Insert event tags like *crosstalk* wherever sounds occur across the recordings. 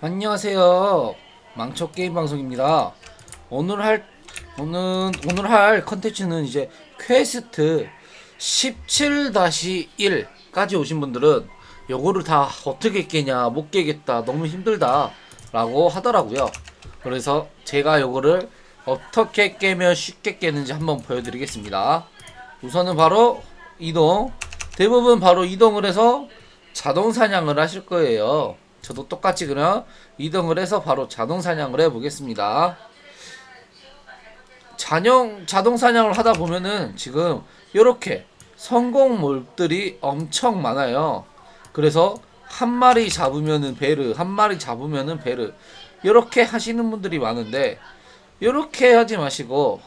안녕하세요. 망초 게임 방송입니다. 오늘 할 오늘 오늘 할 컨텐츠는 이제 퀘스트 17-1까지 오신 분들은 요거를 다 어떻게 깨냐 못 깨겠다 너무 힘들다 라고 하더라고요. 그래서 제가 요거를 어떻게 깨면 쉽게 깨는지 한번 보여드리겠습니다. 우선은 바로 이동. 대부분 바로 이동을 해서 자동 사냥을 하실 거예요. 저도 똑같이 그냥 이동을 해서 바로 자동 사냥을 해 보겠습니다. 잔영 자동 사냥을 하다 보면은 지금 이렇게 성공 몹들이 엄청 많아요. 그래서 한 마리 잡으면은 베르, 한 마리 잡으면은 베르 이렇게 하시는 분들이 많은데 이렇게 하지 마시고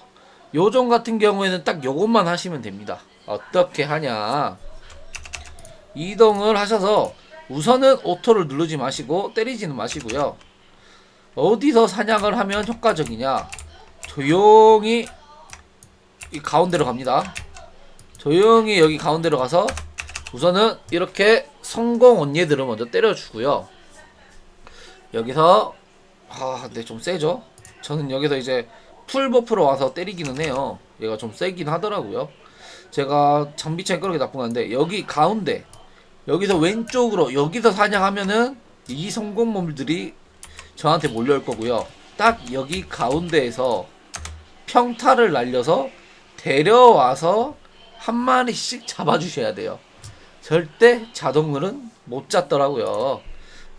요정 같은 경우에는 딱 요것만 하시면 됩니다. 어떻게 하냐? 이동을 하셔서 우선은 오토를 누르지 마시고 때리지는 마시고요. 어디서 사냥을 하면 효과적이냐? 조용히 이 가운데로 갑니다. 조용히 여기 가운데로 가서 우선은 이렇게 성공 언니들을 먼저 때려주고요. 여기서 아, 근데 좀 세죠? 저는 여기서 이제 풀버프로 와서 때리기는 해요. 얘가 좀 세긴 하더라고요. 제가 장비차에 끌어기 나쁜 건데 여기 가운데 여기서 왼쪽으로 여기서 사냥하면은 이 성공몸들이 저한테 몰려올 거고요. 딱 여기 가운데에서 평타를 날려서 데려와서 한 마리씩 잡아주셔야 돼요. 절대 자동물은 못 잡더라고요.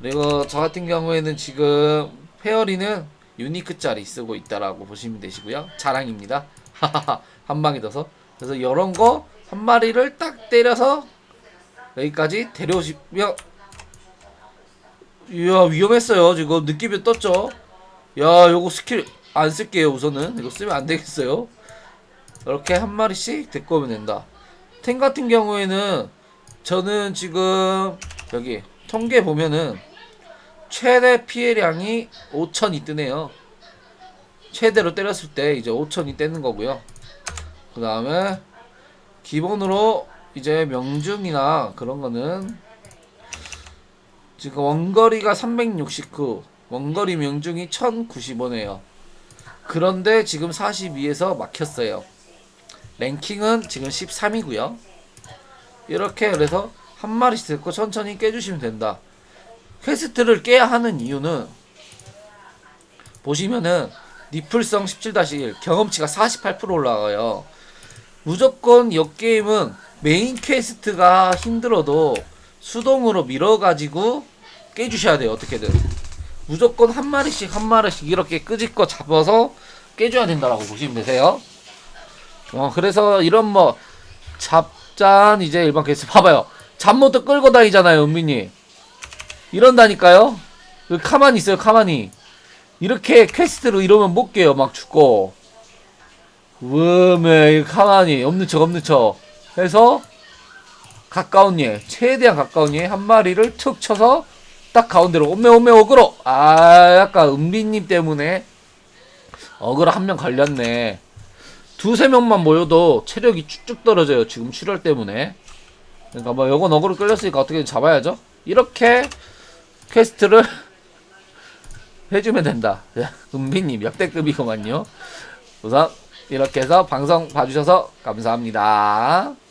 그리고 저 같은 경우에는 지금 페어리는 유니크짜리 쓰고 있다라고 보시면 되시고요. 자랑입니다. *laughs* 한 방에 넣어서. 그래서 이런 거 한 마리를 딱 때려서 여기까지 데려오시면 이야 위험했어요. 지금 느낌이 떴죠? 야 요거 스킬 안 쓸게요 우선은. 이거 쓰면 안 되겠어요. 이렇게 한 마리씩 데리고 오면 된다. 탱 같은 경우에는 저는 지금 여기 통계 보면은 최대 피해량이 5천이 뜨네요. 최대로 때렸을 때 이제 5천이 떼는 거고요. 그 다음에 기본으로 이제 명중이나 그런 거는 지금 원거리가 369 원거리 명중이 1095네요. 그런데 지금 42에서 막혔어요. 랭킹은 지금 13이고요. 이렇게 그래서 한 마리씩 듣고 천천히 깨주시면 된다. 퀘스트를 깨야 하는 이유는 보시면은 니플성 17-1 경험치가 48% 올라가요 무조건 이 게임은 메인 퀘스트가 힘들어도 수동으로 밀어가지고 깨주셔야 돼요 어떻게든. 무조건 한 마리씩 한 마리씩 이렇게 끄집고 잡아서 깨줘야 된다라고 보시면 되세요. 어 그래서 이런 뭐 잡잔 이제 일반 퀘스트 봐봐요. 잡모드 끌고 다니잖아요 은민이. 이런다니까요. 그 가만히 있어요 가만히. 이렇게 퀘스트로 이러면 못 깨요 막 죽고 음에 가만히 없는 척 없는 척 해서 가까운 예 최대한 가까운 예한 마리를 툭 쳐서 딱 가운데로 오메 오메 어그로! 아 약간 은비님 때문에 어그로 한 명 걸렸네. 두세 명만 모여도 체력이 쭉쭉 떨어져요 지금 출혈 때문에. 그러니까 뭐 요건 어그로 끌렸으니까 어떻게든 잡아야죠. 이렇게 퀘스트를 *laughs* 해주면 된다. 은비님 역대급이구만요. 우선 이렇게 해서 방송 봐주셔서 감사합니다.